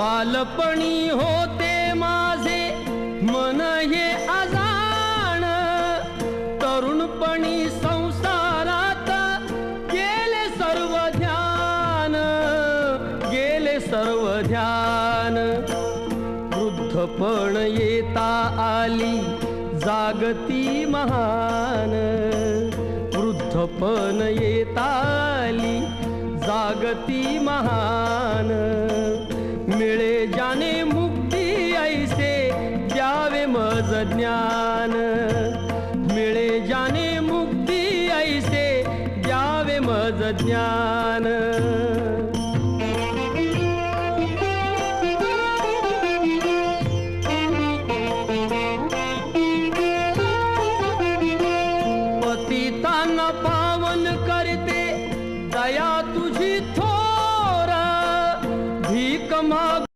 बालपणी होते माझे मन हे अजाण. तरुणपणी संसारात गेले सर्व ध्यान गेले सर्व ध्यान. वृद्धपण येता आली जागती महान. वृद्धपण येता आली जागती महान. जाने मुक्ती ऐसे द्यावे मज ज्ञान। मिळे जाने मुक्ती ऐसे द्यावे मज ज्ञान। दया तुझी थोर भीक माग